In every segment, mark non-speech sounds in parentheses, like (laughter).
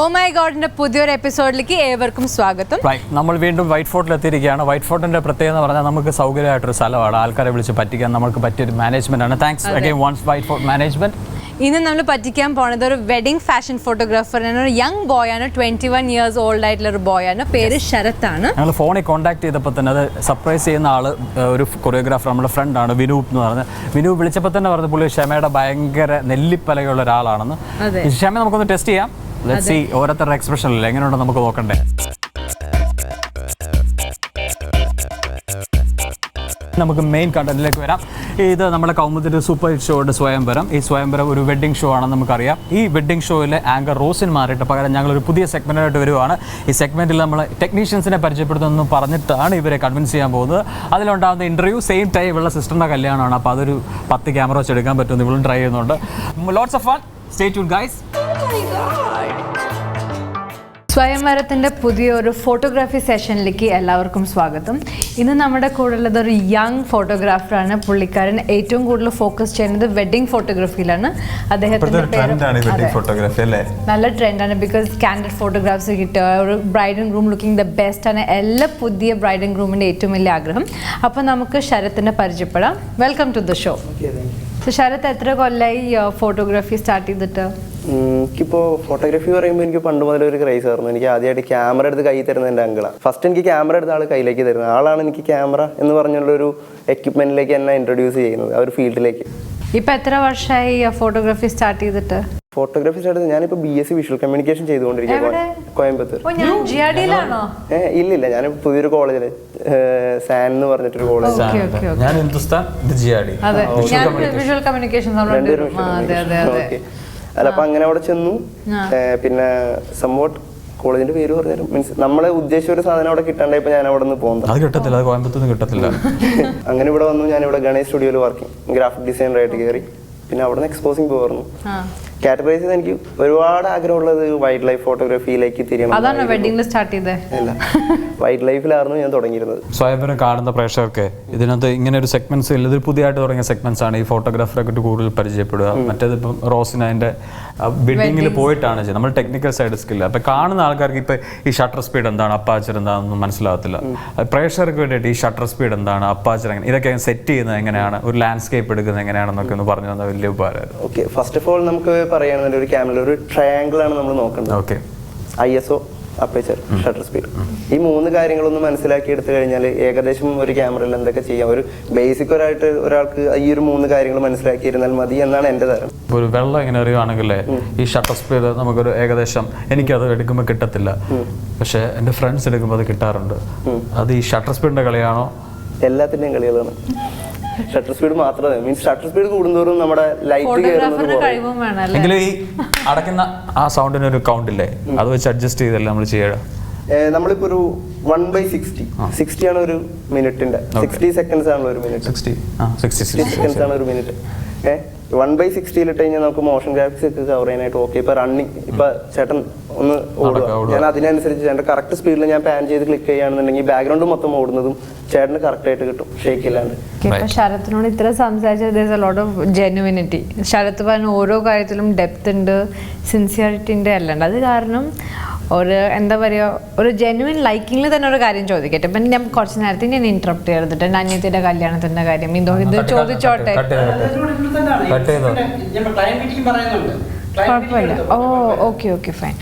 Oh my ഗോഡിന്റെ പുതിയൊരു എപ്പിസോഡിലേക്ക് ഏവർക്കും സ്വാഗതം. നമ്മൾ വീണ്ടും വൈറ്റ് ഫോർട്ടിൽ എത്തിയിരിക്കുകയാണ് വൈറ്റ് ഫോർട്ടിന്റെ പ്രത്യേകത എന്ന് പറഞ്ഞാൽ നമുക്ക് സൗകര്യമായിട്ടൊരു സ്ഥലമാണ്. ആൾക്കാരെ വിളിച്ച് പറ്റിക്കാൻ നമുക്ക് പറ്റിയൊരു മാനേജ്മെന്റ് ആണ്. Thanks again once white fort management ഇന്ന് നമ്മൾ പറ്റിക്കാൻ പോണത് ഒരു വെഡിങ് ഫാഷൻ ഫോട്ടോഗ്രാഫറാണ് ഒരു യങ് ബോയ് ആണ്. ട്വന്റി വൺ ഇയേഴ്സ് ഓൾഡ് ആയിട്ടുള്ള ഒരു ബോയ് ആണ്. പേര് ശരത് ആണ്. ഞങ്ങൾ ഫോണിൽ കോൺടാക്ട് ചെയ്തപ്പോൾ തന്നെ അത് സർപ്രൈസ് ചെയ്യുന്ന ആൾ ഒരു കൊറിയോഗ്രാഫർ നമ്മുടെ ഫ്രണ്ട് ആണ് വിനൂപ് എന്ന് പറഞ്ഞത് വിനൂപ് വിളിച്ചപ്പോൾ തന്നെ പറഞ്ഞു പുള്ളി ക്ഷമയുടെ ഭയങ്കര നെല്ലിപ്പലകയുള്ള ഒരാളാണെന്ന്. ക്ഷമ നമുക്കൊന്ന് ടെസ്റ്റ് ചെയ്യാം. ലെറ്റ് സി ഓരോരുത്തരുടെ എക്സ്പ്രഷൻ ഇല്ല എങ്ങനെയുണ്ടോ നമുക്ക് നോക്കണ്ടേ? നമുക്ക് മെയിൻ കണ്ടന്റിലേക്ക് വരാം. ഇത് നമ്മുടെ കൗമുദിന്റെ സൂപ്പർ ഹിറ്റ് ഷോയുടെ സ്വയംവരം. ഈ സ്വയംവരം ഒരു വെഡ്ഡിംഗ് ഷോ ആണെന്ന് നമുക്കറിയാം. ഈ വെഡ്ഡിംഗ് ഷോയിലെ ആങ്കർ റോസിൻ മാറിയിട്ട് പകരം ഞങ്ങൾ ഒരു പുതിയ സെഗ്മെന്റായിട്ട് വരുവാണ്. ഈ സെഗ്മെന്റിൽ നമ്മൾ ടെക്നീഷ്യൻസിനെ പരിചയപ്പെടുത്തുന്നു പറഞ്ഞിട്ടാണ് ഇവരെ കൺവിൻസ് ചെയ്യാൻ പോകുന്നത്. അതിലുണ്ടാകുന്ന ഇന്റർവ്യൂ സെയിം ടൈം ഉള്ള സിസ്റ്ററിന്റെ കല്യാണമാണ്. അപ്പോൾ അതൊരു പത്ത് ക്യാമറ വെച്ച് എടുക്കാൻ പറ്റുമെന്ന് ഇവളും ട്രൈ ചെയ്യുന്നുണ്ട്. ലോട്ട്സ് ഓഫ് ഫൺ സ്റ്റേ ടു ഗൈസ് സ്വയംവരത്തിന്റെ പുതിയൊരു ഫോട്ടോഗ്രാഫി സെഷനിലേക്ക് എല്ലാവർക്കും സ്വാഗതം. ഇന്ന് നമ്മുടെ കൂടെ ഉള്ളത് ഒരു യങ് ഫോട്ടോഗ്രാഫറാണ് പുള്ളിക്കാരൻ ഏറ്റവും കൂടുതൽ ഫോക്കസ് ചെയ്യുന്നത് വെഡിങ് ഫോട്ടോഗ്രാഫിയിലാണ് അദ്ദേഹത്തിന്റെ പേര് നല്ല ട്രെൻഡാണ് ബിക്കോസ് കാൻഡഡ് ഫോട്ടോഗ്രാഫ്സ് കിട്ടുക ഒരു bride and groom looking the best ആണ് എല്ലാ പുതിയ ബ്രൈഡ് ആൻഡ് ഗ്രൂമിന്റെ ഏറ്റവും വലിയ ആഗ്രഹം. അപ്പോൾ നമുക്ക് ശരത്തിനെ പരിചയപ്പെടാം. Welcome to the show Sharath എത്ര കൊല്ലമായി ഫോട്ടോഗ്രാഫി സ്റ്റാർട്ട് ചെയ്തിട്ട്? എനിക്കിപ്പോൾ ഫോട്ടോഗ്രാഫി പറയുമ്പോൾ എനിക്ക് പണ്ട് മുതലേ ഒരു ക്രൈസ് ആയിരുന്നു. എനിക്ക് ആദ്യമായിട്ട് ക്യാമറ എടുത്ത് കൈ തരുന്ന എന്റെ അങ്കിളാണ് ഫസ്റ്റ് എനിക്ക് ക്യാമറ എടുത്ത ആൾ കയ്യിലേക്ക് തരുന്നത്. ആളാണ് എനിക്ക് ക്യാമറ എന്ന് പറഞ്ഞുള്ള ഒരു എക്യുപ്മെന്റിലേക്ക് എന്നെ ഇൻട്രൊഡ്യൂസ് ചെയ്യുന്നത് ആ ഒരു ഫീൽഡിലേക്ക് ഇപ്പം എത്ര വർഷമായി ഫോട്ടോഗ്രാഫി സ്റ്റാർട്ട് ചെയ്തിട്ട്? ഫോട്ടോഗ്രാഫി സ്റ്റാർട്ട് ഞാനിപ്പോൾ B S C visual communication ചെയ്തുകൊണ്ടിരിക്കുകയാണ്? കോയമ്പത്തൂർ ഇല്ലില്ല ഞാൻ പുതിയൊരു കോളേജിൽ സാൻ എന്ന് പറഞ്ഞിട്ടൊരു കോളേജ് ഞാൻ ഹിന്ദുസ്ഥാൻ ഇത് അതെ. ഞാൻ വിഷ്വൽ കമ്മ്യൂണിക്കേഷൻ അല്ല അപ്പൊ അങ്ങനെ അവിടെ ചെന്നു. പിന്നെ സംഭവം കോളേജിന്റെ പേര് പറഞ്ഞാലും മീൻസ് നമ്മളെ ഉദ്ദേശിച്ച ഒരു സാധനം അവിടെ കിട്ടാണ്ടായപ്പോ ഞാൻ അവിടെ നിന്ന് പോകുന്നത് അത് കിട്ടത്തില്ല അത് കോയമ്പത്തൂർ നിന്ന് കിട്ടത്തില്ല. (laughs) അങ്ങനെ ഇവിടെ വന്നു ഞാൻ ഇവിടെ ഗണേഷ് സ്റ്റുഡിയോയിൽ വർക്കിംഗ് ഗ്രാഫിക് ഡിസൈനറായിട്ട് കയറി പിന്നെ അവിടെ നിന്ന് എക്സ്പോസിംഗ് പോയിരുന്നു ആ. കാറ്റഗറൈസ് ചെയ്ത് എനിക്ക് ഒരുപാട് ആഗ്രഹമുള്ളത് വൈൽഡ് ലൈഫ് ഫോട്ടോഗ്രാഫിയിലേക്ക് തിരിയണം. അതാണോ വെഡിങ്ങിൽ സ്റ്റാർട്ട് ചെയ്തത് അല്ല വൈൽഡ് ലൈഫിലായിരുന്നു ഞാൻ തുടങ്ങിയിരുന്നത്. സ്വയംവരം കാണുന്ന പ്രേക്ഷകർക്ക് ഇതിനകത്ത് ഇങ്ങനെ ഒരു സെഗ്മെന്റ്സ് ഇല്ല. ഇത് പുതിയതായിട്ട് തുടങ്ങിയ സെഗ്മെന്റ്സ് ആണ് ഈ ഫോട്ടോഗ്രാഫറെ കൂടി കൂടുതൽ പരിചയപ്പെടുക. മറ്റേത് ഇപ്പം റോസിന് അതിന്റെ ബിൽഡിങ്ങിൽ പോയിട്ടാണ് ചെയ്യുന്നത് നമ്മൾ ടെക്നിക്കൽ സൈഡ് സ്കില്ല് അപ്പൊ കാണുന്ന ആൾക്കാർക്ക് ഇപ്പൊ ഈ ഷട്ടർ സ്പീഡ് എന്താണ് അപ്പാച്ചർ എന്താണെന്ന് മനസ്സിലാകത്തില്ല. പ്രേക്ഷകർക്ക് വേണ്ടിയിട്ട് ഈ ഷട്ടർ സ്പീഡ് എന്താണ് അപ്പാച്ചർ എങ്ങനെ ഇതൊക്കെ സെറ്റ് ചെയ്യുന്നത് എങ്ങനെയാണ് ഒരു ലാൻഡ്സ്കേപ്പ് എടുക്കുന്നത് എങ്ങനെയാണെന്നൊക്കെ ഒന്ന് പറഞ്ഞു തന്ന വലിയ ഉപകാരമായിരുന്നു. ഓക്കെ ഫസ്റ്റ് ഓഫ് ഓൾ നമുക്ക് പറയുകയാണെന്നുണ്ടെങ്കിൽ ഒരു ക്യാമറയിൽ ഒരു ട്രയാങ്കിൾ ആണ് നമ്മൾ നോക്കുന്നത്. Okay I S O aperture shutter speed ഈ മൂന്ന് കാര്യങ്ങളൊന്നും മനസ്സിലാക്കി എടുത്തു കഴിഞ്ഞാൽ ഏകദേശം ഒരു ക്യാമറയിൽ എന്തൊക്കെ ചെയ്യാം? ഒരു ബേസിക് ഒരായിട്ട് ഒരാൾക്ക് ഈ ഒരു മൂന്ന് കാര്യങ്ങൾ മനസ്സിലാക്കിയിരുന്നാൽ മതി എന്നാണ് എന്റെ തരം ഒരു വെള്ളം ഇങ്ങനെ അറിയുകയാണെങ്കിൽ ഈ ഷട്ടർ സ്പീഡ് നമുക്കൊരു ഏകദേശം എനിക്കത് എടുക്കുമ്പോൾ കിട്ടത്തില്ല. പക്ഷേ എന്റെ ഫ്രണ്ട്സ് എടുക്കുമ്പോൾ അത് കിട്ടാറുണ്ട്. അത് ഈ ഷട്ടർ സ്പീഡിന്റെ കളിയാണോ? എല്ലാത്തിന്റെയും കളികളാണ്. ഷട്ടർ സ്പീഡ് മാത്രമേ മീൻസ് ഷട്ടർ സ്പീഡ് കൂടുന്തോറും നമ്മുടെ ലൈറ്റ് കയറുന്നത് ഫോട്ടോഗ്രാഫറിന് കഴിവും വേണം അല്ലേ എങ്കിലും ഈ അടക്കുന്ന ആ സൗണ്ടിന് ഒരു കൗണ്ട് ഇല്ലേ? അത് വെച്ച് അഡ്ജസ്റ്റ് ചെയ്തല്ലേ നമ്മൾ ചെയ്യുക നമ്മളിപ്പോ ഒരു വൺ ബൈ സിക്സ്റ്റി സിക്സ്റ്റി ആണ് ഒരു മിനിറ്റിന്റെ സിക്സ്റ്റി സെക്കൻഡ്സ് ആണ് ഒരു മിനിറ്റ് സിക്സ്റ്റി സെക്കൻഡ്സ് ആണ് ഒരു മിനിറ്റ് ഏഹ് വൺ ബൈ സിക്സ്റ്റിയിൽ ഇട്ട് കഴിഞ്ഞാൽ നമുക്ക് മോഷൻ ഗ്രാഫിക്സ് ഒക്കെ കവർ ചെയ്യാനായിട്ട് ഓക്കെ ഇപ്പൊ റണ്ണിങ് ഇപ്പൊ ചേട്ടൻ ഒന്ന് ഓടുക. ഞാൻ അതിനനുസരിച്ച് ചേട്ടൻ കറക്റ്റ് സ്പീഡിൽ ഞാൻ പാൻ ചെയ്ത് ക്ലിക്ക് ചെയ്യുകയാണെന്നുണ്ടെങ്കിൽ ബാക്ക്ഗ്രൗണ്ട് മൊത്തം ഓടുന്നതും ചേട്ടന് കറക്റ്റ് ആയിട്ട് കിട്ടും. ഷേക്ക് ഇല്ലാണ്ട്. ഇപ്പൊ ശരത്തിനോട് ഇത്ര സംസാരിച്ചത് ലോട്ട് ഓഫ് ജെനുവിനിറ്റി ശരത്ത് പറഞ്ഞ ഓരോ കാര്യത്തിലും ഡെപ്ത് ഉണ്ട് സിൻസിയറിറ്റി ഉണ്ട് എല്ലാം അത് കാരണം ഒരു എന്താ പറയുക ഒരു ജെനുവിൻ ലൈക്കിങ്ങിൽ തന്നെ ഒരു കാര്യം ചോദിക്കട്ടെ. ഇപ്പം ഞാൻ കുറച്ച് നേരത്തെ ഞാൻ ഇന്ററപ്റ്റ് ചെയ്തിട്ട് എന്റെ അനിയത്തിയുടെ കല്യാണത്തിന്റെ കാര്യം. ഇതോ ഇത് ചോദിച്ചോട്ടെ. കുഴപ്പമില്ല. ഓ ഓക്കെ ഓക്കെ ഫൈൻ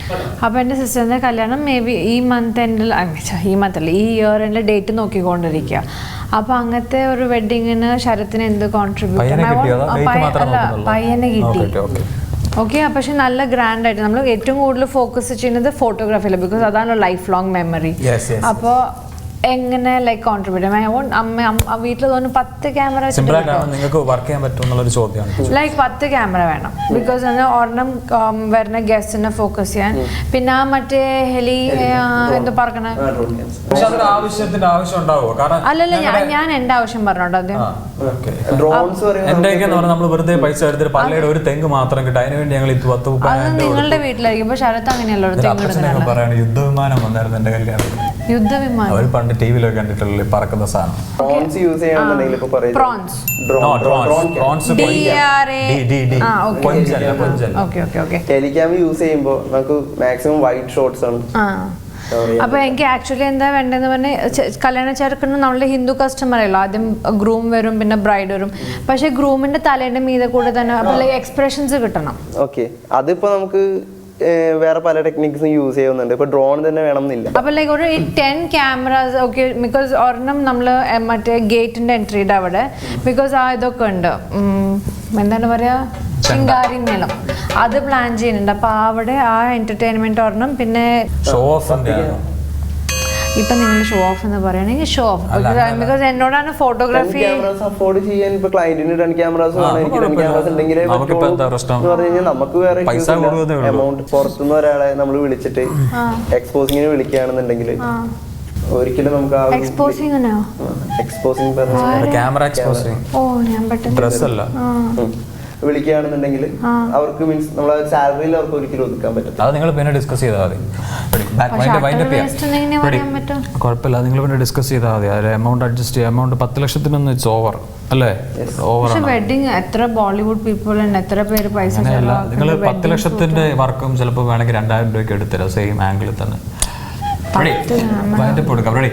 അപ്പോൾ എന്റെ സിസ്റ്ററിന്റെ കല്യാണം മേ ബി ഈ മന്ത് എൻഡിൽ ഈ മന്ത് അല്ല ഈ ഇയർ എന്റെ ഡേറ്റ് നോക്കിക്കൊണ്ടിരിക്കുക അപ്പോൾ അങ്ങനത്തെ ഒരു വെഡിങ്ങിന് ശരത്തിന് എന്ത് കോൺട്രിബ്യൂട്ട് അല്ല? പയ്യനെ കിട്ടി. ഓക്കെ പക്ഷെ നല്ല ഗ്രാൻഡ് ആയിട്ട് നമ്മൾ ഏറ്റവും കൂടുതൽ ഫോക്കസ് ചെയ്യുന്നത് ഫോട്ടോഗ്രാഫിയിൽ ബിക്കോസ് അതാണ് life long memory Yes, yes, അപ്പോൾ എങ്ങനെ ലൈക്ക് കോൺട്രിബ്യൂട്ട് അമ്മ അമ്മ വീട്ടിൽ തോന്നുന്നു പത്ത് ക്യാമറ നിങ്ങൾക്ക് വർക്ക് ചെയ്യാൻ ചോദ്യമാണ്. ലൈക്ക് പത്ത് ക്യാമറ വേണം. ബിക്കോസ് ഒരെണ്ണം വരുന്ന ഗസ്റ്റിനെ ഫോക്കസ് ചെയ്യാൻ. പിന്നെ ആ മറ്റേ ഹെലി എന്താ പറഞ്ഞ പക്ഷെ ആവശ്യത്തിന്റെ ആവശ്യം ഉണ്ടാവുമോ കാരണം അല്ലല്ല ഞാൻ എന്റെ ആവശ്യം പറഞ്ഞോട്ടോ ആദ്യം. ഡ്രോൺസ് പറയുന്നത് എന്റെയൊക്കെ എന്ന് പറഞ്ഞാൽ നമ്മൾ വെറുതെ പൈസ എടുത്തിട്ട് പള്ളിയുടെ ഒരു തെങ്ങ് മാത്രം കിട്ടും. അതിന് വേണ്ടി ഞങ്ങൾ ഇത് പത്ത് നിങ്ങളുടെ വീട്ടിലായിരിക്കും. പക്ഷെ ശരത്ത് അങ്ങനെയല്ല ഒരു തെങ്ങ് അപ്പച്ചനൊക്കെ എടുക്കുന്നില്ല യുദ്ധവിമാനം വന്നായിരുന്നു എന്റെ കല്യാണം യുദ്ധവിമാനം. അവർ പണ്ട് ടിവിയിലൊക്കെ കണ്ടിട്ടുള്ള പറക്കുന്ന സാധനം. ഡ്രോൺസ് യൂസ് ചെയ്യണമെന്നുണ്ടെങ്കിൽ ഇപ്പൊ പറയും. പ്രോൺസ് ഓക്കെ ഓക്കെ യൂസ് ചെയ്യുമ്പോൾ നമുക്ക് മാക്സിമം വൈറ്റ് ഷോർട്സ് ആണ്. അപ്പൊ എനിക്ക് ആക്ച്വലി എന്താ വേണ്ടതെന്ന് പറഞ്ഞാൽ കല്യാണ ചെറുക്കന് നമ്മളുടെ ഹിന്ദു കസ്റ്റമർ അല്ലോ ആദ്യം ഗ്രൂം വരും പിന്നെ ബ്രൈഡ് വരും. പക്ഷെ ഗ്രൂമിന്റെ തലേന്റെ മീതെ കൂടെ തന്നെ എക്സ്പ്രഷൻസ് കിട്ടണം. ഓക്കെ അതിപ്പോ നമുക്ക് വേറെ പല ടെക്നിക്സും യൂസ് ചെയ്യുന്നുണ്ട്. ഇപ്പൊ ഡ്രോൺ തന്നെ വേണം എന്നില്ല അപ്പൊ ലൈക്ക് ഒരു ടെൻ ക്യാമറാസ് ഓക്കെ ബിക്കോസ് ഒരെണ്ണം നമ്മൾ മറ്റേ ഗേറ്റിന്റെ എൻട്രിയുടെ അവിടെ. ബിക്കോസ് ആ ഇതൊക്കെ ഉണ്ട്. എന്താണ് പറയാ? ചിങ്കാരി മേളം അത് പ്ലാൻ ചെയ്യുന്നുണ്ട്. അപ്പൊ അവിടെ ആ എന്റർടൈൻമെന്റ് ഒരെണ്ണം പിന്നെ ഷോ ഓഫ് ഇപ്പൊ നിങ്ങൾ ഷോ ഓഫ് എന്ന് പറയുകയാണെങ്കിൽ ഷോ ഓഫ് ബിക്കോസ് എന്നോടാണ് ഫോട്ടോഗ്രാഫി ക്യാമറാസ് അഫോർഡ് ചെയ്യാൻ ഇപ്പൊ ക്ലയന്റിന് ടെൻ ക്യാമറാസ്. ക്യാമറാസ് ഉണ്ടെങ്കിൽ നമുക്ക് വേറെ. എമൗണ്ട് പുറത്തുനിന്ന് ഒരാളെ നമ്മൾ വിളിച്ചിട്ട് എക്സ്പോസിങ്ങിന് വിളിക്കുകയാണെന്നുണ്ടെങ്കിൽ ഒരിക്കലും നമുക്ക് ആ എക്സ്പോസിങ് എക്സ്പോസിങ് ക്യാമറ എക്സ്പോസിങ് ഓ ഞാൻ പെട്ടെന്ന് ഡ്രസ് അല്ല. വിളിക്കുകയാണെന്നുണ്ടെങ്കിൽ അവർക്ക് മീൻസ് നമ്മളെ സാലറിയിൽ അവർക്ക് ഒരിക്കലും ഒതുക്കാൻ പറ്റും അത് നിങ്ങൾ പിന്നെ ഡിസ്കസ് ചെയ്താൽ മതി? കുഴപ്പമില്ല. നിങ്ങൾ പിന്നെ ഡിസ്കസ് ചെയ്താൽ മതി. അതിൽ എമൗണ്ട് അഡ്ജസ്റ്റ് ചെയ്യുക എമൗണ്ട് പത്ത് ലക്ഷത്തിനൊന്നും ഇറ്റ്സ് ഓവർ അല്ലേ? ഓവർ പക്ഷെ വെഡിങ് എത്ര ബോളിവുഡ് പീപ്പിൾ ഉണ്ട് എത്ര പേര് പൈസ നിങ്ങൾ പത്ത് ലക്ഷത്തിന്റെ വർക്കും ചിലപ്പോൾ വേണമെങ്കിൽ രണ്ടായിരം രൂപയ്ക്ക് എടുത്തരാം സെയിം ആംഗിളിൽ തന്നെ. റെഡി വൈൻഡപ്പ് കൊടുക്കാം. റെഡി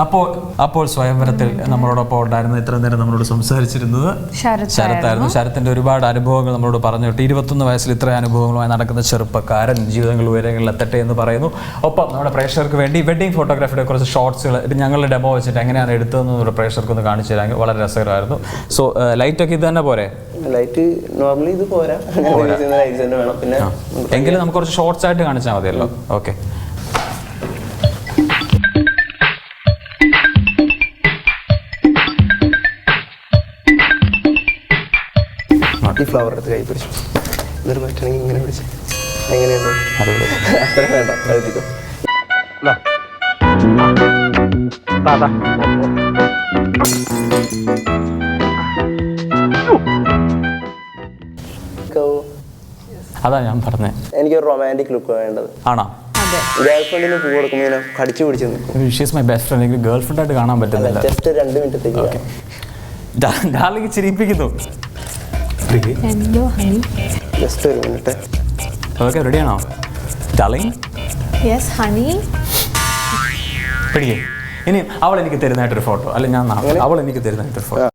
അപ്പോൾ അപ്പോൾ സ്വയംവരത്തിൽ നമ്മളോടൊപ്പം ഉണ്ടായിരുന്ന ഇത്ര നേരം നമ്മളോട് സംസാരിച്ചിരുന്നത് ശരത് ശരത്തായിരുന്നു. ശരത്തിന്റെ ഒരുപാട് അനുഭവങ്ങൾ നമ്മളോട് പറഞ്ഞു കേട്ടു. ഇരുപത്തൊന്ന് വയസ്സിൽ ഇത്ര അനുഭവങ്ങളുമായി നടക്കുന്ന ചെറുപ്പക്കാരൻ ജീവിതങ്ങൾ ഉയരങ്ങളിൽ എത്തട്ടെ എന്ന് പറയുന്നു. ഒപ്പം നമ്മുടെ പ്രേക്ഷകർക്ക് വേണ്ടി വെഡിങ് ഫോട്ടോഗ്രാഫിയുടെ കുറച്ച് ഷോർട്സുകൾ ഞങ്ങളുടെ ഡെമോ വെച്ചിട്ട് എങ്ങനെയാണ് എടുത്തതെന്ന് നമ്മുടെ പ്രേക്ഷകർക്ക് ഒന്ന് കാണിച്ചു തരാമെങ്കിൽ വളരെ രസകരമായിരുന്നു. സോ ലൈറ്റ് ഒക്കെ ഇത് തന്നെ പോരെ? ലൈറ്റ് നോർമലി ഇത് പോരാ. യൂസ് (laughs) തന്നെ വേണം. പിന്നെ എങ്കിലും നമുക്ക് കുറച്ച് ഷോർട്സ് ആയിട്ട് കാണിച്ചാൽ മതിയല്ലോ. ഓക്കെ. ഫ്ലവർ എടുത്ത് കൈ പിടിച്ചു എന്നിട്ട് പറ്റണമെങ്കിൽ ഇങ്ങനെ പിടിച്ച്. എങ്ങനെയുണ്ട്? അടിപൊളി. അത്ര വേണ്ട എഴുതിക്കോ അതാ ഞാൻ പറഞ്ഞേ. എനിക്കൊരു റൊമാന്റിക് ലുക്ക് വേണ്ടത്. ആണോ? അതെ. ഗേൾ ഫ്രണ്ടിന് പൂ കൊടുക്കുമ്പോൾ ഇങ്ങനെ കടിച്ചു പിടിച്ച് നിൽക്കും. ഷീസ് മൈ ബെസ്റ്റ് ഫ്രണ്ട് എനിക്ക് ഗേൾ കാണാൻ പറ്റുന്നില്ല. ജസ്റ്റ് രണ്ട് മിനിറ്റത്തേക്ക് ഡാർലിംഗ് ചിരിപ്പിക്കുന്നു. എന്തോ? ഹണി ജസ്റ്റ് ഒരു മിനിറ്റ്. ഓക്കെ റെഡിയാണോ ഡാർലിംഗ് യെസ് ഹണി പിടിക്കേ. ഇനി അവൾ എനിക്ക് തരുന്നതായിട്ടൊരു ഫോട്ടോ അല്ല ഞാൻ നാളെ അവൾ എനിക്ക് തരുന്നതായിട്ടൊരു ഫോട്ടോ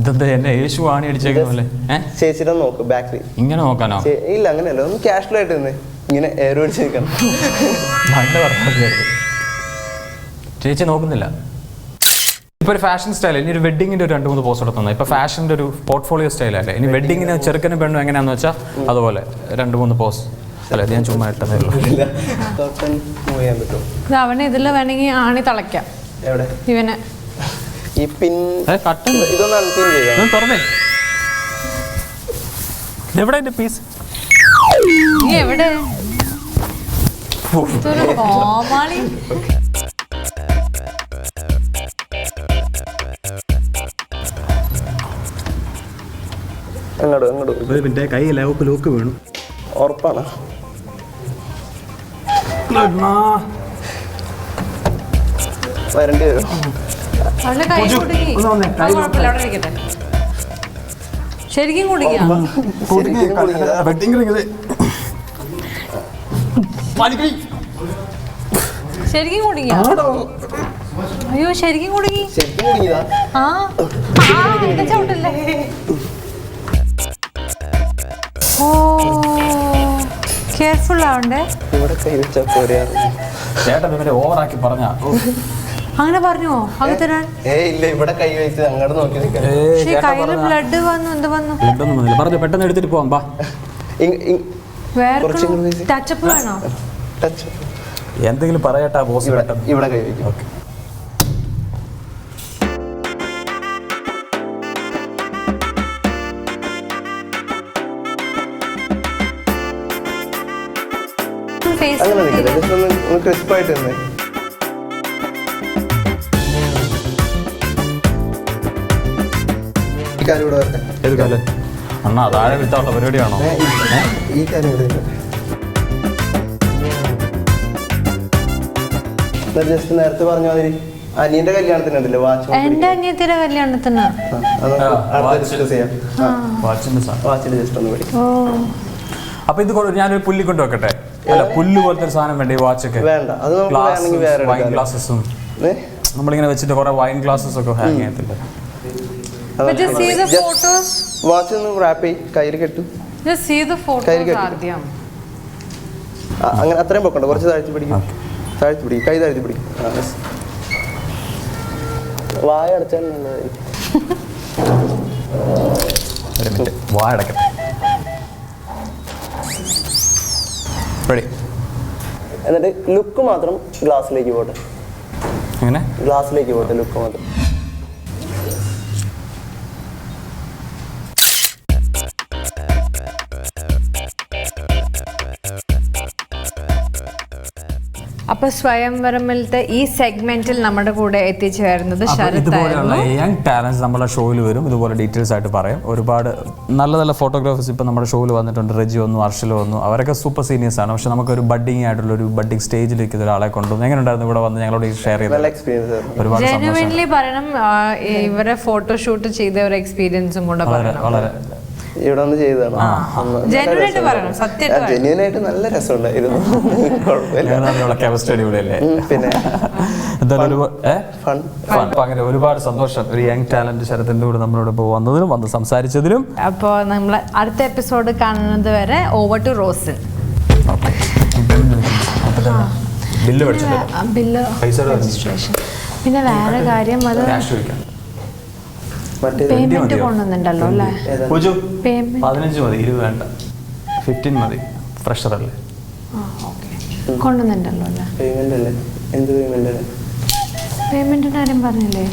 ഇതെന്താ എന്നെ യേശു ആണി അടിച്ചേക്കുന്നല്ലേ ഏഹ് ചേച്ചിയുടെ നോക്ക് ബാക്കിൽ ഇങ്ങനെ നോക്കാനോ? ഇല്ല അങ്ങനെയല്ല. ഒന്ന് കാഷ്വൽ ആയിട്ട് നിന്ന്. ഇങ്ങനെ (laughs) നല്ല ചേച്ചി നോക്കുന്നില്ല. ഇപ്പൊ ഒരു ഫാഷൻ സ്റ്റൈൽ ഇനി ഒരു വെഡിങ്ങിന്റെ ഒരു രണ്ട് മൂന്ന് പോസ്റ്റ് എടുത്തുന്നത് ഇപ്പൊ ഫാഷന്റെ ഒരു പോർട്ട്ഫോളിയോ സ്റ്റൈൽ അല്ലേ? ഇനി വെഡിങ്ങിന് ചെറുക്കനും പെണ്ണും എങ്ങനെയാന്ന് വെച്ചാൽ അതുപോലെ രണ്ട് മൂന്ന് പോസ്റ്റ് അല്ല ഞാൻ ചുമ്മാ ഇട്ടതേ ഉള്ളൂ. അവനെ ഇതിൽ വേണമെങ്കിൽ ആണി തളയ്ക്കാം. ഇവനെ. ഈ പിൻ തുറന്നേ. എവിടെ എന്റെ പീസ് എവിടെ? കോമാളി. അങ്ങോട്ട് അങ്ങോട്ട് ഒരു മിനിറ്റ് കൈ ലോക്ക് ലോക്ക് വീണു. ഉറപ്പാണ്. വരണ്ടി വരും. ശരിക്കും കുടുങ്ങിയാ ശരിക്കും കുടുങ്ങിയാ അയ്യോ ശരിക്കും കുടുങ്ങി ആ ചവിട്ടല്ലേ? ഓ കെയർഫുൾ ആവണ്ടേ? ഇവിടെ കൈ ചേട്ടൻ ഇവരെ ഓവറാക്കി പറഞ്ഞ. അങ്ങനെ പറഞ്ഞോ? അത് തരാൻ ഏ ഇല്ല ഇവിടെ കൈ വെച്ച് അങ്ങോട്ട് നോക്കി പക്ഷേ ബ്ലഡ് വന്നു എന്ത് വന്നു? ബ്ലഡൊന്നും വന്നില്ല. പറഞ്ഞു പെട്ടെന്ന് എടുത്തിട്ട് പോവാം ബാ വേറെ. ടച്ചപ്പ് വേണോ? ടച്ച് എന്തെങ്കിലും പറയട്ടാ ബോസ് ഇവിടെ കൈ വയ്ക്കും ഓക്കെ ഫേസ് അങ്ങനെ നിൽക്കട്ടെ ജസ്റ്റ് ഒന്ന് ഒന്ന് ക്രിസ്പായിട്ട് നിന്ന്. ഈ കാര്യം ഇവിടെ വരട്ടെ അണ്ണാ താഴെ വിത്താനുള്ള പരിപാടിയാണോ? ഈ കാര്യം ജസ്റ്റ് നേരത്തെ പറഞ്ഞ മാതിരി അനിയന്റെ കല്യാണത്തിനുണ്ടല്ലോ വാച്ച് എന്റെ അനിയത്തിയുടെ കല്യാണത്തിന്. ഡിസ്കസ് ചെയ്യാം. വാച്ചിന്റെ സാധനം. വാച്ചിൽ ജസ്റ്റ് ഒന്ന് പിടിക്കും. ഓ. അപ്പൊ ഇത് കൊണ്ട് ഞാനൊരു പുല്ലി കൊണ്ട് വെക്കട്ടെ അല്ല പുല്ല് പോലത്തെ ഒരു സാധനം വേണ്ട ഈ വാച്ചൊക്കെ? വേണ്ട. അത് നമുക്ക് വേറെ വൈൻ ഗ്ലാസസും? നമ്മളിങ്ങനെ വെച്ചിട്ട് കുറെ വൈൻ ഗ്ലാസസ് ഒക്കെ ഹാങ് ചെയ്യത്തില്ല? വാച്ച് ഒന്ന് റാപ്പ് ചെയ്യും കയ്യിൽ കെട്ടു. കയ്യിൽ കെട്ടി. ആദ്യം. അങ്ങനെ അത്രയും പൊക്കണ്ട. കുറച്ച് താഴ്ത്തി പിടിക്കും. താഴ്ത്തി പിടിക്കും. കൈ താഴ്ത്തി പിടിക്കും. വായ അടച്ചാൽ വായ അടക്കട്ടെ. റെഡി എന്നിട്ട് ലുക്ക് മാത്രം ഗ്ലാസ്സിലേക്ക് പോട്ടെ. എങ്ങനെ? ഗ്ലാസ്സിലേക്ക് പോട്ടെ ലുക്ക് മാത്രം. അപ്പൊ സ്വയംവരമിലത്തെ ഈ സെഗ്മെന്റിൽ നമ്മുടെ കൂടെ എത്തിച്ചേരുന്നത് ഇതുപോലെയുള്ള യങ് ടാലൻസ് നമ്മളെ ഷോയിൽ വരും. ഇതുപോലെ ഡീറ്റെയിൽസ് ആയിട്ട് പറയും. ഒരുപാട് നല്ല നല്ല ഫോട്ടോഗ്രാഫേഴ്സ് ഇപ്പം നമ്മുടെ ഷോയിൽ വന്നിട്ടുണ്ട്. റെജി വന്നു അർഷൽ വന്നു. അവരൊക്കെ സൂപ്പർ സീനിയേഴ്സ് ആണ്. പക്ഷെ നമുക്ക് ഒരു ബഡ്ഡിങ് ആയിട്ടുള്ള ഒരു ബഡ്ഡിങ് സ്റ്റേജിലേക്ക് ഒരാളെ കൊണ്ടുവന്നു. എങ്ങനെ ഉണ്ടായിരുന്നു ഇവിടെ വന്ന് ഞങ്ങളോട് ഷെയർ ചെയ്ത നല്ല എക്സ്പീരിയൻസ് ഒരുപാട് ജെനുവിൻലി പറയണം ഇവരെ ഫോട്ടോഷൂട്ട് ചെയ്ത ഒരു എക്സ്പീരിയൻസും കൂടെ വളരെ. ഇവിടെ വന്ന് ചെയ്തതാണ്. ജെന്യൂൻ ആയിട്ട് നല്ല രസമുണ്ടായിരുന്നു. (laughs) പിന്നെ (laughs) അങ്ങനെ ഒരുപാട് സന്തോഷം. ഒരു യങ് ടാലന്റ് ശരത്തിന്റെ കൂടെ നമ്മളോട് ഇപ്പോൾ വന്നതിനും വന്ന് സംസാരിച്ചതിലും. അപ്പോൾ നമ്മൾ അടുത്ത എപ്പിസോഡ് കാണുന്നത് വരെ over to Rosin bill bill പൈസ രജിസ്ട്രേഷൻ പിന്നെ വേറെ കാര്യം അത് പേയ്മെന്റ് അല്ലേ? പതിനഞ്ച് മതി ഇരുപത് വേണ്ട. ഫിഫ്റ്റീൻ മതി ഫ്രഷർ അല്ലേ? പേയ്മെന്റ് എന്ത് പേയ്മെന്റ് അല്ലേ പേയ്മെന്റിന്റെ കാര്യം പറഞ്ഞില്ലേ?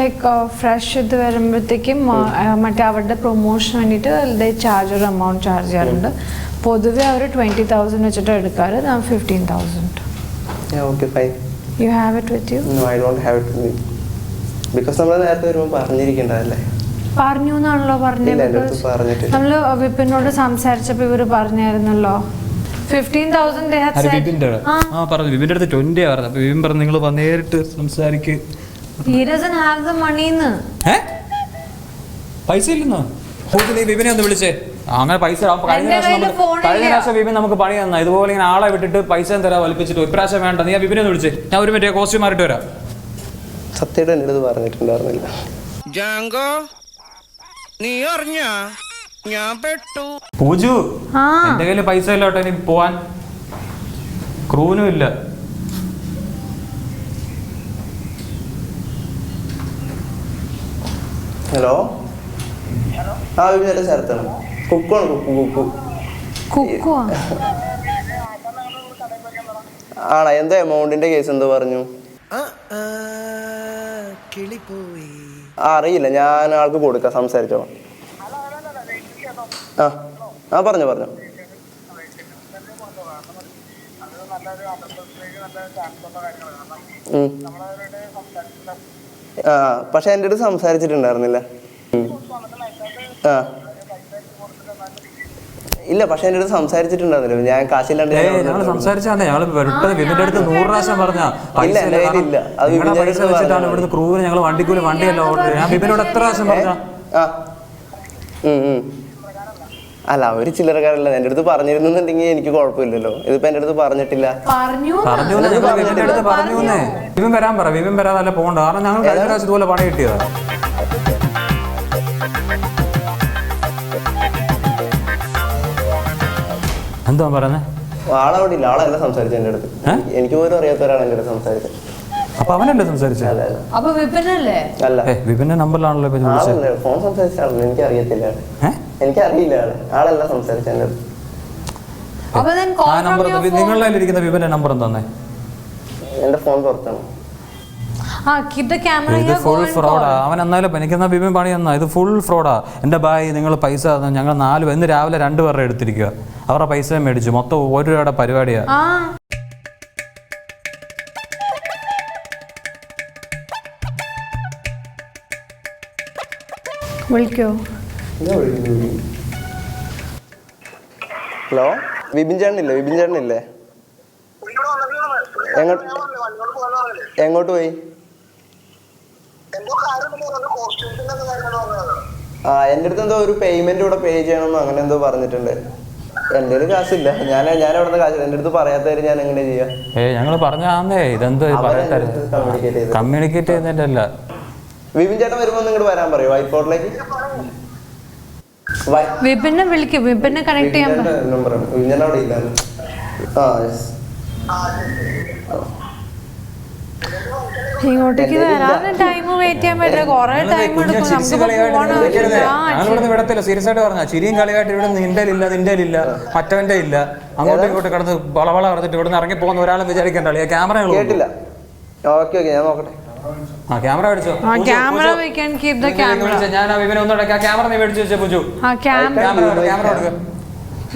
ലൈക്ക് ഫ്രഷ് ഇത് വരുമ്പോഴത്തേക്കും മറ്റേ അവരുടെ പ്രൊമോഷൻ വേണ്ടിയിട്ട് ചാർജ് ഒരു എമൗണ്ട് ചാർജ് ചെയ്യാറുണ്ട്. പൊതുവെ അവർ ട്വന്റി തൗസൻഡ് വെച്ചിട്ട് എടുക്കാറ് fifteen thousand you have it with you no I don't have it because നമ്മൾ നേരത്തെ വരുമ്പോൾ പറഞ്ഞിരിക്കണ്ടല്ലേ പറഞ്ഞു എന്നാണല്ലോ പറഞ്ഞത്. നമ്മൾ വിപിനോട് സംസാരിച്ചപ്പോ ഇവർ പറഞ്ഞായിരുന്നല്ലോ. പറഞ്ഞു. അടുത്ത് പറഞ്ഞു അപ്പോൾ വിപിൻ പറഞ്ഞു നിങ്ങൾ നേരിട്ട് സംസാരിക്ക്. ഹി ഡസൻ ഹാവ് ദ മണീന്ന് ഏ? പൈസ ഇല്ലെന്നോ? പൂജ നീ വിപിനെ ഒന്ന് വിളിച്ചേ. അങ്ങനെ പൈസ കഴിഞ്ഞ പ്രാവശ്യം നമുക്ക് വിപിൻ പണി തന്ന. ഇതുപോലെ ഇങ്ങനെ ആളെ വിട്ടിട്ട് പൈസ തരാ വലിപ്പിച്ചിട്ട് ഇപ്രാവശ്യം വേണ്ട. നീ ആ വിപിനെ ഒന്ന് വിളിച്ചേ. ഞാൻ ഒരു മറ്റേ കോസ്റ്റ്യൂം മാറിയിട്ട് വരാം. സത്യമായിട്ട് എന്റെ അടുത്ത് പറഞ്ഞിട്ടുണ്ടായിരുന്നില്ല. ജാങ്കോ നീ അറിഞ്ഞ? ഞാൻ പെട്ടു. പൂജു ആ. എന്റെ കയ്യിൽ പൈസ ഇല്ലോട്ടെ എനിക്ക് ഇനി പോവാൻ. ക്രൂനും ഇല്ല. ഹലോ? ആ വിചാരം സ്ഥലത്താണ് കുക്കാണ് കുക്കു കുക്കു. കുക്കുവാ? ആണോ എന്താ എമൗണ്ടിന്റെ കേസ് എന്തോ പറഞ്ഞു. അറിയില്ല. ഞാൻ ആൾക്ക് കൊടുക്കാം. സംസാരിച്ചോ ആ ആ പറഞ്ഞു പറഞ്ഞു. ആ പക്ഷെ എന്റെ അടുത്ത് സംസാരിച്ചിട്ടുണ്ടായിരുന്നില്ല. ആ. ഇല്ല പക്ഷെ എന്റെ അടുത്ത് സംസാരിച്ചിട്ടുണ്ടായിരുന്നില്ല. ഞാൻ കാശില്ലാണ്ട് ഞങ്ങൾ നിന്ന് ഞങ്ങൾ വെറുതെ അടുത്ത് നൂറ് പ്രാവശ്യം പറഞ്ഞ ഇല്ല, ഇല്ല. അത് നിങ്ങളുടെ അടുത്ത് വെച്ചിട്ടാണ്. ഇവിടുന്ന് ക്രൂവിന് ഞങ്ങൾ വണ്ടിക്കൂലി വണ്ടിയല്ല ഓർഡർ ഞാൻ വിപിനോട് എത്ര പ്രാവശ്യം പറഞ്ഞ ആ. ഉം, ഉം. അല്ല അവർ ചില്ലറക്കാരല്ല. എന്റെ അടുത്ത് പറഞ്ഞിരുന്നുണ്ടെങ്കിൽ എനിക്ക് കുഴപ്പമില്ലല്ലോ. ഇതിപ്പോ എന്റെ അടുത്ത് പറഞ്ഞിട്ടില്ല. പറഞ്ഞു പറഞ്ഞു ഞങ്ങൾ പറഞ്ഞു. അടുത്ത് പറഞ്ഞു എന്നേ. വിപിൻ വരാൻ പറ. വിപിൻ വരാതല്ല പോകണ്ട. കാരണം ഞങ്ങൾ കഴിഞ്ഞ പ്രാവശ്യം ഇതുപോലെ പണി കിട്ടിയതാ. എന്താ പറയുന്നത് ആളവിടെ ഇല്ല ആളല്ല സംസാരിച്ചു എന്റെ അടുത്ത്. എനിക്ക് പോലും അറിയാത്ത എന്റെ അടുത്ത് സംസാരിച്ചത്. അപ്പൊ അവനല്ലേ സംസാരിച്ചത് അല്ല അല്ല. അപ്പൊ വിപിനല്ലേ? അല്ല. ഏ വിപിന്റെ നമ്പറിലാണല്ലോ ഫോൺ സംസാരിച്ചാണല്ലോ എനിക്ക് അറിയത്തില്ല എനിക്ക് അറിയില്ല ആളല്ല ആ നമ്പർ. നിങ്ങളുടെ ഇരിക്കുന്ന വിപിന്റെ നമ്പർ തന്നെ എന്റെ ഫോൺ പുറത്താണ്. ഇത് ഫുൾ ഫ്രോഡാ. അവൻ എന്നാലും എനിക്ക് ബിബിൻ പണി എന്നാ ഇത് ഫുൾ ഫ്രോഡാ എന്റെ ബായ് നിങ്ങൾ പൈസ തന്നു ഞങ്ങൾ നാല് ഇന്ന് രാവിലെ രണ്ട് പേരുടെ എടുത്തിരിക്കുക അവരുടെ പൈസ മേടിച്ചു. മൊത്തം ഒരു രൂപയുടെ പരിപാടിയാ. വിളിക്കോ? ഹലോ? വിപിൻ ചേട്ടനില്ലേ? വിപിൻ ചേട്ടനില്ലേ? എങ്ങോട്ട് എങ്ങോട്ട് പോയി? ആ എന്റെ അടുത്ത് എന്തോ ഒരു പേയ്മെന്റ് കൂടെ പേ ചെയ്യണം അങ്ങനെ എന്തോ പറഞ്ഞിട്ടുണ്ട്. എന്റെ ഒരു കാശില്ല. ഞാൻ ഞാൻ അവിടെ കാശ്? എന്റെ അടുത്ത് പറയാത്തവര് ഞാൻ എങ്ങനെ ചെയ്യാ? ഏ ഞങ്ങൾ പറഞ്ഞാന്നേ ഇതെന്തോ കമ്മ്യൂണിക്കേറ്റ് അല്ല വിപിൻ ചേട്ടൻ വരുമ്പോൾ വരാൻ പറയോ. വൈറ്റ് ബോർഡിലേക്ക് വിപിനെ വിളിക്കും. വിപിനെ കണക്ട് ചെയ്യാൻ നമ്പർ വിപിൻ അവിടെ ഇല്ല. ആ ഇങ്ങോട്ടേക്ക് വരാനും ടൈം വെയിറ്റ് ചെയ്യാൻ പറ്റില്ല. കൊറേ ടൈം ഞങ്ങളിവിടെ വിടത്തില്ല. സീരിയസ് ആയിട്ട് പറഞ്ഞ. ചിരിയും കളിയായിട്ട് ഇവിടെ നിന്റെ ഇല്ല നിന്റെ ഇല്ല മറ്റവന്റെ ഇല്ല. അങ്ങോട്ടും ഇങ്ങോട്ടും കിടന്ന് വളവള പറഞ്ഞിട്ട് ഇവിടെ നിന്ന് ഇറങ്ങി പോകുന്ന ഒരാളും വിചാരിക്കണ്ട. ക്യാമറ കേട്ടില്ല. Okay okay. ഞാൻ നോക്കട്ടെ. ആ ക്യാമറ മേടിച്ചോ? ആ camera we can keep the camera ഞാൻ ആ വിവരം ഒന്നും ആ ക്യാമറ നീ മേടിച്ചു വെച്ചേ പൂജു. ആ ക്യാമറ. ക്യാമറ ക്യാമറ കൊടുക്കുക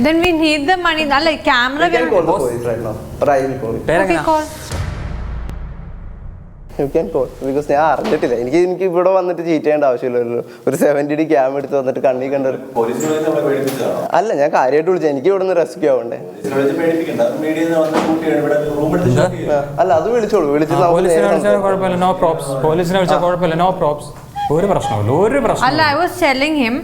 then we need the money. അല്ല camera You can call because ഞാൻ അറിഞ്ഞിട്ടില്ല. എനിക്ക് എനിക്ക് ഇവിടെ വന്നിട്ട് ചീറ്റ് ചെയ്യേണ്ട ആവശ്യമില്ലല്ലോ ഒരു സെവന്റി ഡി ക്യാം എടുത്ത് വന്നിട്ട് കണ്ണി കണ്ട? അല്ല ഞാൻ കാര്യമായിട്ട് വിളിച്ചത്. എനിക്ക് ഇവിടെ നിന്ന് റെസ്ക്യൂ ആവണ്ടേ വിളിച്ച് അല്ല അത് വിളിച്ചോളൂ. വിളിച്ചിട്ട് ഒരു പ്രശ്നമില്ല ഒരു അല്ല I was telling him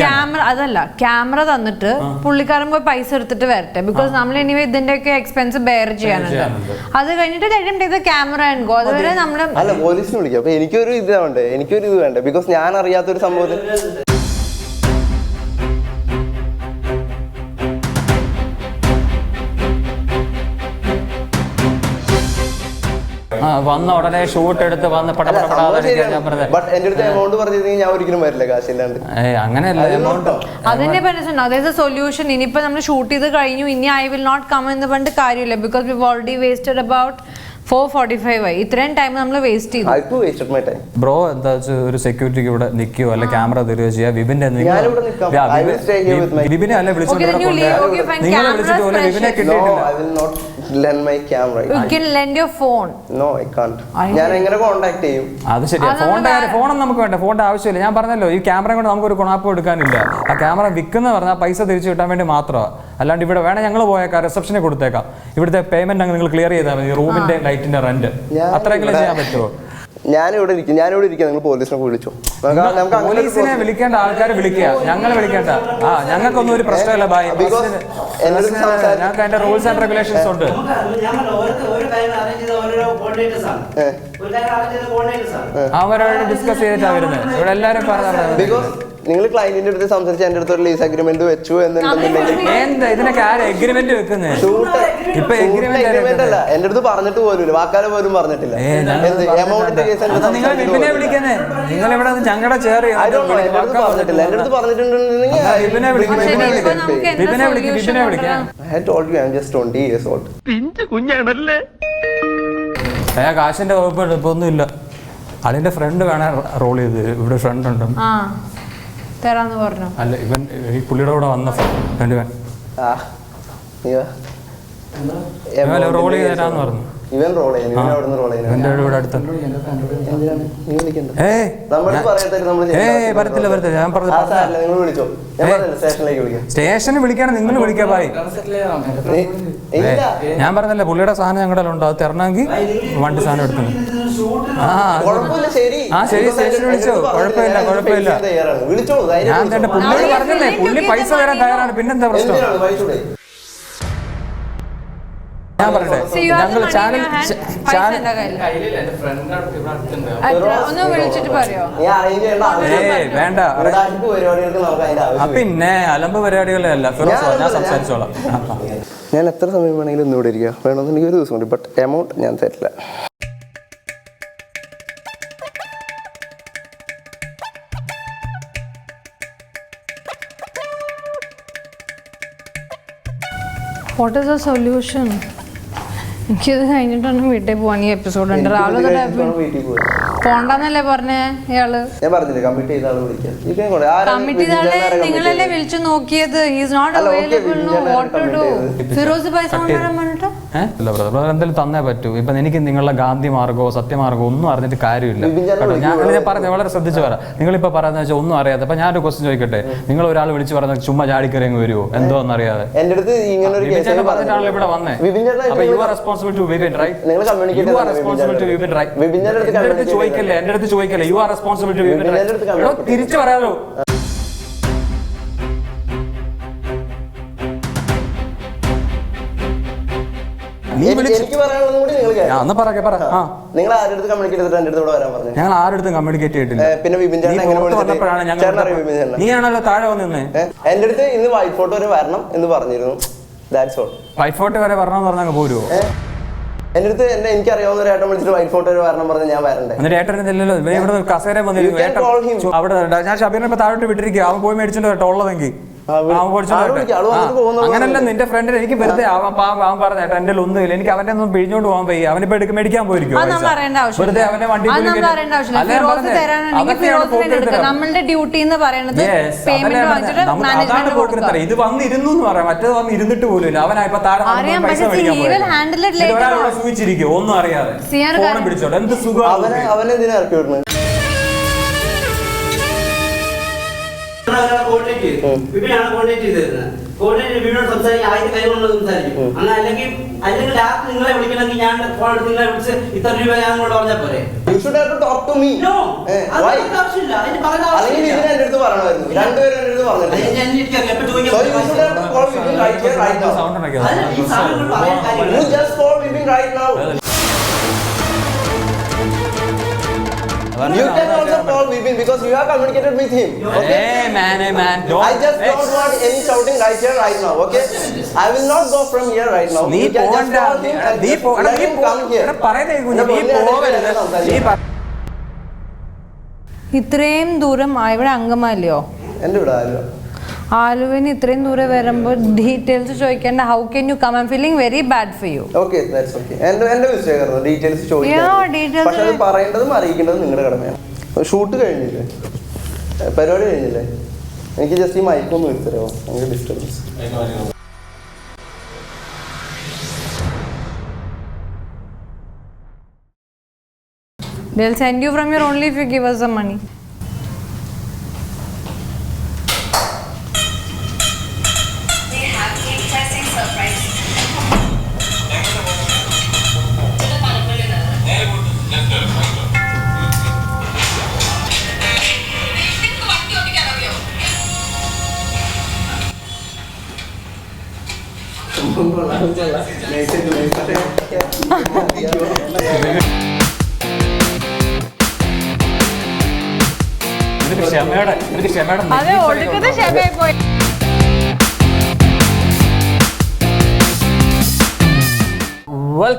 camera അതല്ല ക്യാമറ തന്നിട്ട് പുള്ളിക്കാരൻ പോയി പൈസ എടുത്തിട്ട് വരട്ടെ. ബിക്കോസ് നമ്മൾ ഇനി ഇതിന്റെ ഒക്കെ എക്സ്പെൻസ് ബെയർ ചെയ്യാനുണ്ട്. അത് കഴിഞ്ഞിട്ട് ചെയ്ത ക്യാമറ ആൻഡ് അതുവരെ നമ്മൾ അല്ല പോലീസിനെ വിളിക്കാം. അപ്പൊ എനിക്കൊരു ഇത് വേണ്ടേ? എനിക്കൊരു ഇത് വേണ്ടേ? ബിക്കോസ് ഞാൻ അറിയാത്തൊരു സംഭവത്തിൽ വന്ന ഉടനെ ഷൂട്ട് എടുത്ത് വന്ന് ബട്ട് എന്റെ അടുത്ത് എമൗണ്ട് പറഞ്ഞിരുന്നെങ്കിൽ ഞാൻ ഒരിക്കലും വരില്ല കാശില്ലാണ്ട്. അങ്ങനെയല്ല എമൗണ്ട് അതിന്റെ അതായത് സൊല്യൂഷൻ ഇനിയിപ്പോ നമ്മൾ ഷൂട്ട് ചെയ്ത് കഴിഞ്ഞു. ഇനി ഐ വിൽ നോട്ട് കം എന്ന് പറഞ്ഞിട്ട് കാര്യമില്ല. Because we already wasted about four forty five ആയി. ഇത്രയും ടൈം നമ്മൾ വേസ്റ്റ് ചെയ്തു. I too wasted my time bro എന്താ വെച്ചാൽ ഒരു സെക്യൂരിറ്റിക്ക് ഇവിടെ നിൽക്കുകയോ അല്ലെ ക്യാമറ തരുകയോ ചെയ്യുക വിപിന്റെ നിങ്ങൾ- ഞാനിവിടെ നിൽക്കാം. യാ, I will stay here with my- വിപിനെ അല്ലെ Okay, then you leave. കൊണ്ടുവരാൻ. Okay, fine. നിങ്ങളെ Camera's വിളിച്ചിട്ട് പോലും വിപിനെ precious. നോ കിട്ടിയിട്ടില്ല. I will not lend my camera you can lend your phone no I can't I- ഞാൻ എങ്ങനെ കോണ്ടാക്ട് ചെയ്യും? അത് ശരിയാ. അത് നമ്മൾ ഫോണിന്റെ കാര്യം വേറെ- ഫോണൊന്നും നമുക്ക് വേണ്ട. ഫോണിന്റെ ആവശ്യമില്ല. ഞാൻ പറഞ്ഞല്ലോ ഈ ക്യാമറ കൊണ്ട് നമുക്ക് ഒരു ഗുണാപ്പം എടുക്കാനില്ല. ആ ക്യാമറ വിൽക്കുന്ന പറഞ്ഞാൽ പൈസ തിരിച്ചു കിട്ടാൻ വേണ്ടി മാത്രമാണ് അല്ലാണ്ട് ഇവിടെ വേണേ ഞങ്ങൾ പോയേക്കാം റിസപ്ഷനെ കൊടുത്തേക്കാം. ഇവിടുത്തെ പേയ്മെന്റ് അങ്ങ് നിങ്ങൾ ക്ലിയർ ചെയ്താൽ മതി റൂമിന്റെ ലൈറ്റിന്റെ റെന്റ് ഞാൻ അത്രയെങ്കിലും ഇവിടെ- ചെയ്യാൻ പറ്റുമോ ഞാനിവിടെ ഇരിക്കും ഞാനിവിടെ ഇരിക്കാം നിങ്ങൾ പോലീസിനെ വിളിച്ചു. പോലീസിനെ വിളിക്കേണ്ട ആൾക്കാർ വിളിക്കുക. ഞങ്ങൾ വിളിക്കേണ്ട. ആ ഞങ്ങൾക്കൊന്നും ഒരു പ്രശ്നമില്ല ബായ് ഞങ്ങൾക്ക് അതിന്റെ റൂൾസ് ആൻഡ് റെഗുലേഷൻസ് ഉണ്ട്. ഞാൻ ഓരോ ഓരോ കാര്യം അറേഞ്ച് ചെയ്ത ഓരോ കോർഡിനേറ്റേഴ്സ് ആണ്. ഏ. ഒരു കാര്യം അറേഞ്ച് ചെയ്ത കോർഡിനേറ്റേഴ്സ് ആണ്. അവരോട് ഡിസ്കസ് ചെയ്തിട്ടാണ് വരുന്നത്. ഇവിടെ എല്ലാവരും പറഞ്ഞ ബിക്കോസ് നിങ്ങൾ ക്ലയന്റിന്റെ അടുത്ത് സംസാരിച്ച് എന്റെ അടുത്ത് ഒരു ലീസ് അഗ്രിമെന്റ് വെച്ചു എന്നുണ്ടെന്നുണ്ടെങ്കിൽ എന്താ ഇതിനൊക്കെ ആര് എഗ്രിമെന്റ് വെക്കുന്നത് ഷൂട്ട് ഇപ്പൊ എഗ്രിമെന്റ് അല്ല എന്റെ അടുത്ത് പറഞ്ഞിട്ട് പോലും വാക്കാല പോലും പറഞ്ഞിട്ടില്ല. എമൗണ്ടിന്റെ കേസ് നിങ്ങൾ വിപിനെ വിളിക്കുന്നേ? നിങ്ങൾ ഇവിടെ ഞങ്ങളുടെ ചേർ പറഞ്ഞിട്ടില്ല. എന്റെ അടുത്ത് പറഞ്ഞിട്ടുണ്ടെങ്കിൽ എന്നാ വിപിനെ വിളിക്ക്, പക്ഷേ വിപിനെ ഇനിയിപ്പോ വിളിക്ക്. നമുക്ക് എന്താ വിപിനെ വിളിക്ക്, solution വിപിനെ വിളിക്കാം. കൊണ്ടുവരാൻ? I told you I am just 20 years old ഏ കാശിന്റെ വകുപ്പ് ഇപ്പൊ ഒന്നുമില്ല. അതിന്റെ ഫ്രണ്ട് വേണേ റോൾ ചെയ്ത് ഇവിടെ ഫ്രണ്ട് ഉണ്ട്. ആ. തരാന്ന് പറഞ്ഞു. അല്ല ഇവൻ ഈ പുള്ളിയുടെ കൂടെ വന്ന ഫ്രണ്ട് ഇവൻ. ആ നീ വാ. ഇവൻ Amount റോൾ ചെയ്ത് തരാന്ന്. പറഞ്ഞു. ഇവൻ റോൾ ചെയ്യുന്നു ഇവൻ അവിടെ നിന്ന് റോൾ ഇവന്റെ ചെയ്യാൻ ഇവിടെ അടുത്ത്. എന്തിനാണ് നീ വിളിക്കണ്ട. ഏയ് നമ്മൾ ഞാൻ- പറയാത്തത് വരത്തില്ല വരത്തില്ല ഞാൻ പറഞ്ഞു നിങ്ങൾ വിളിച്ചോ. ഞാൻ പറഞ്ഞില്ല സ്റ്റേഷനിലേക്ക് വിളിക്കാം. സ്റ്റേഷനിൽ വിളിക്കണം നിങ്ങൾ വിളിക്കാ ഭായി ഞാൻ പറഞ്ഞല്ലേ പുള്ളിയുടെ സാധനം ഞങ്ങളുടെ ഉണ്ട് അത് തരണമെങ്കിൽ വണ്ടി സാധനം എടുക്കണം ആ കുഴപ്പമില്ല ശരി. ആ, ശരി, നിങ്ങൾ സ്റ്റേഷനിൽ വിളിച്ചോ. കുഴപ്പമില്ല, കുഴപ്പമില്ല. ഞാൻ വിളിച്ചോ. തന്റെ പുള്ളിയോട് പറഞ്ഞല്ലേ പുള്ളി പൈസ തരാൻ തയ്യാറാണ് പിന്നെന്താ പ്രശ്നം? ഞാൻ പറയട്ടെ? ഞങ്ങൾ ചാനൽ ഏയ് വേണ്ട. പിന്നെ അലമ്പ് പരിപാടികളല്ല ഫിറോസ് ഞാൻ സംസാരിച്ചോളാം. ഞാൻ എത്ര സമയം വേണമെങ്കിലും ഇന്ന് ഇവിടെ ഇരിക്കുക വേണമെന്നുണ്ടെങ്കിൽ ഒരു ദിവസം കൂടി ബട്ട് എമൗണ്ട് ഞാൻ തരില്ല. വാട്ട് ഇസ് ദ സൊല്യൂഷൻ എനിക്കിത് കഴിഞ്ഞിട്ടാണ് വീട്ടിൽ പോവാൻ ഈ എപ്പിസോഡ് ഉണ്ട് രാവിലെ തൊട്ട് പോണ്ടെന്നല്ലേ പറഞ്ഞേ ഇയാൾ? ഞാൻ പറഞ്ഞില്ലേ കമ്മിറ്റ് ചെയ്ത ആൾ വിളിക്കാം. കമ്മിറ്റി നിങ്ങളല്ലേ? വിളിച്ചു നോക്കിയത്. Is not available what to do Firoz ഇല്ല ബ്രദർ ബ്രദർ എന്തെങ്കിലും തന്നേ പറ്റൂ. ഇപ്പൊ എനിക്ക് നിങ്ങളുടെ ഗാന്ധി മാർഗോ സത്യമാർഗോ ഒന്നും അറിഞ്ഞിട്ട് കാര്യമില്ല. കേട്ടോ, ഞാൻ വിളിക്കൂ. ഞാൻ പറഞ്ഞ വളരെ വരാം നിങ്ങൾ നിങ്ങളിപ്പോ പറയുന്നത് വെച്ചാൽ ഒന്നും അറിയാതെ അപ്പൊ ഞാനൊരു ക്വസ്റ്റ്യൻ ചോദിക്കട്ടെ. നിങ്ങൾ ഒരാൾ വിളിച്ചു പറഞ്ഞ ചുമ്മാ ചാടിക്കറി അങ്ങ് വരുമോ എന്തോ അറിയാതെ എന്റെ അടുത്ത് ഇങ്ങനെ ഒരു കേസ് ചേട്ടൻ പറഞ്ഞിട്ടാണല്ലോ ഇവിടെ വന്നേ. അപ്പൊ you are responsible to Vipin right നിങ്ങൾ you are responsible to Vipin right Vipin അടുത്ത് ചോദിക്കല്ലേ എന്റെ അടുത്ത് ചോദിക്കല്ലേ? You are responsible to Vipin right തിരിച്ചു പറയാലോ. നീ എനിക്ക് പറയാനുള്ളത് കൂടി നിങ്ങൾ. എന്നാ പറ ആ. നിങ്ങൾ ആരുടെ അടുത്ത് കമ്മ്യൂണിക്കേറ്റ് ചെയ്തിട്ട് എന്റെ അടുത്ത് ഇവിടെ വരാൻ പറഞ്ഞു? ഞങ്ങൾ കമ്മ്യൂണിക്കേറ്റ് ചെയ്തിട്ടില്ല. ഏ, പിന്നെ ചേട്ടൻ നീ എങ്ങനെ പുറത്ത് വിളിച്ചിട്ട്? വന്നപ്പോഴാണ് ചേട്ടൻ അറിയോ വിപിൻ ചേട്ടനെ? നീയാണല്ലോ താഴെ വന്നിരുന്നേ? എന്റെ അടുത്ത് ഇന്ന് വൈറ്റ് ഫോട്ടോ വരെ വരണം എന്ന് പറഞ്ഞിരുന്നു. ദാറ്റ്സ് ഓൾ വൈറ്റ് ഫോർട്ട് വരെ വരണമെന്ന് പറഞ്ഞാൽ പോരുമോ എന്റെ അടുത്ത് എന്നെ എനിക്ക് അറിയാവുന്ന ഒരു ഏട്ടൻ വിളിച്ചിട്ട് വൈറ്റ് ഫോട്ടോ വരെ വരണം പറഞ്ഞ് ഞാൻ വരണ്ടേ? എന്നിട്ട് ഇവിടെ കസേര You can call him. ചോ- അവിടെ ഞാൻ ഷബീറിനെ ഇപ്പൊ താഴോട്ട് വിട്ടിരിക്കുക അവൻ പോയി മേടിച്ചോണ്ട് കേട്ടോ ഉള്ളതെങ്കിൽ അങ്ങനല്ല നിന്റെ ഫ്രണ്ടിന് എനിക്ക് വെറുതെ അവൻ അവൻ പറഞ്ഞ എന്റെ ഒന്നുമില്ല എനിക്ക് അവന്റെ ഒന്നും പിഴിഞ്ഞോണ്ട് പോകാൻ വയ്യ. അവനിപ്പോ എടുക്കും മേടിക്കാൻ പോയിരിക്കും വെറുതെ അവന്റെ വണ്ടി നമ്മളുടെ ഡ്യൂട്ടി എന്ന് പറയുന്നത് ഇത് വന്നിരുന്നു എന്ന് പറയാം. മറ്റേത് വന്ന് ഇരുന്നിട്ട് പോലും ഇല്ല. അവനാ ഇപ്പൊ താഴെ. സൂചിച്ചിരിക്കും ഒന്നും അറിയാതെ. പിടിച്ചോട്ടെ എന്ത് സുഖം അവനെ അവനെ ഇറക്കി കോർഡിനേറ്റ് വിപിനാണ് കോർഡിനേറ്റ് ചെയ്തിരുന്നത്. കോർഡിനേറ്റ് വിപിനോട് സംസാരിക്കും ആദ്യം കൈ കൊണ്ട് സംസാരിക്കും. അങ്ങനെ അല്ലെങ്കിൽ അല്ലെങ്കിൽ രാത്രി നിങ്ങളെ വിളിക്കണമെങ്കിൽ ഞാൻ ഫോൺ എടുത്ത് നിങ്ങളെ വിളിച്ച് ഇത്ര രൂപ ഞാൻ നിങ്ങളോട് പറഞ്ഞാൽ പോരെ? You You can also call Vipin because you have communicated with him. Okay? Hey man, hey man, don't. I just Hey. don't want any shouting right here, right now. Okay? I will not go from here right now. നീ You can just പോകണ്ട call him and നീ just പോ- എടാ, let നീ him പോ- come here. എടാ, പറയുന്നേ nee എടാ, നീ പോകരുത് എന്നെ നീ ഇത്രയും ദൂരം ഇവിടെ അങ്കമാലിയോ എന്റെ ഇവിടെ ആരും ആലുവിന് ഇത്രയും ദൂരെ വരുമ്പോൾ ഡീറ്റെയിൽസ് ചോദിക്കേണ്ട. How can you come I feeling very bad for you okay that's okay എന്റെ എന്റെ മിസ്റ്റേക്ക് ആയിരുന്നു ഡീറ്റെയിൽസ് details പക്ഷെ അത് പറയേണ്ടതും അറിയിക്കേണ്ടതും നിങ്ങളുടെ കടമയാണ്. ഷൂട്ട് കഴിഞ്ഞില്ലേ? പരിപാടി കഴിഞ്ഞില്ലേ? എനിക്ക് ജസ്റ്റ് ഈ മൈക്കൊന്ന് വെച്ചറിയോ എനിക്ക് disturbance They'll send you from your only if you give us the money.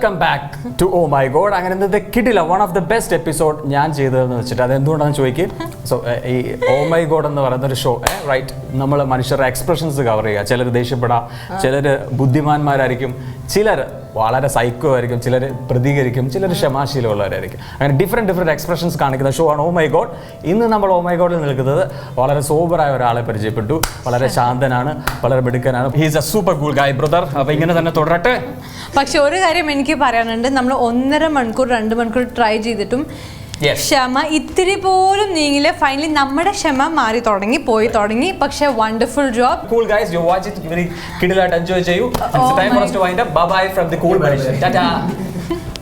Welcome back to oh my God അങ്ങനെ കിട്ടില്ല one of the best episode ഞാൻ ചെയ്തതെന്ന് വെച്ചിട്ട് അത് എന്തുകൊണ്ടാണെന്ന് ചോദിക്കും? സോ ഈ ഓ മൈ ഗോഡ് എന്ന് പറയുന്ന ഒരു ഷോ റൈറ്റ് നമ്മൾ മനുഷ്യരുടെ എക്സ്പ്രഷൻസ് കവർ ചെയ്യുക. ചിലർ ദേഷ്യപ്പെടാം ചിലർ ബുദ്ധിമാന്മാരായിരിക്കും. ചിലർ വളരെ സൈക്കോ ആയിരിക്കും ചിലർ പ്രതികരിക്കും ചിലർ ക്ഷമാശീലമുള്ളവരായിരിക്കും. അങ്ങനെ ഡിഫറെന്റ് ഡിഫറെന്റ് എക്സ്പ്രഷൻസ് കാണിക്കുന്ന ഷോ ആണ് ഓ മൈ ഗോഡ് ഇന്ന് നമ്മൾ ഓ മൈ ഗോഡിൽ നിൽക്കുന്നത് വളരെ സോബറായ ഒരാളെ പരിചയപ്പെട്ടു. വളരെ ശാന്തനാണ് വളരെ മിടുക്കനാണ്. He's a super cool guy brother അപ്പോൾ ഇങ്ങനെ തന്നെ തുടരട്ടെ. പക്ഷെ ഒരു കാര്യം എനിക്ക് പറയാനുണ്ട്. നമ്മൾ ഒന്നര മണിക്കൂർ രണ്ട് മണിക്കൂർ ട്രൈ ചെയ്തിട്ടും. ക്ഷമ ഇത്തിരി പോലും നീങ്ങില്ല. ഫൈനലി നമ്മുടെ ക്ഷമ മാറി തുടങ്ങി പോയി തുടങ്ങി. പക്ഷെ wonderful job cool guys you watch it very കിടിലായിട്ട് enjoy ചെയ്യൂ. Oh time for us to wind up. Bye bye from the cool. Ta-ta. (laughs)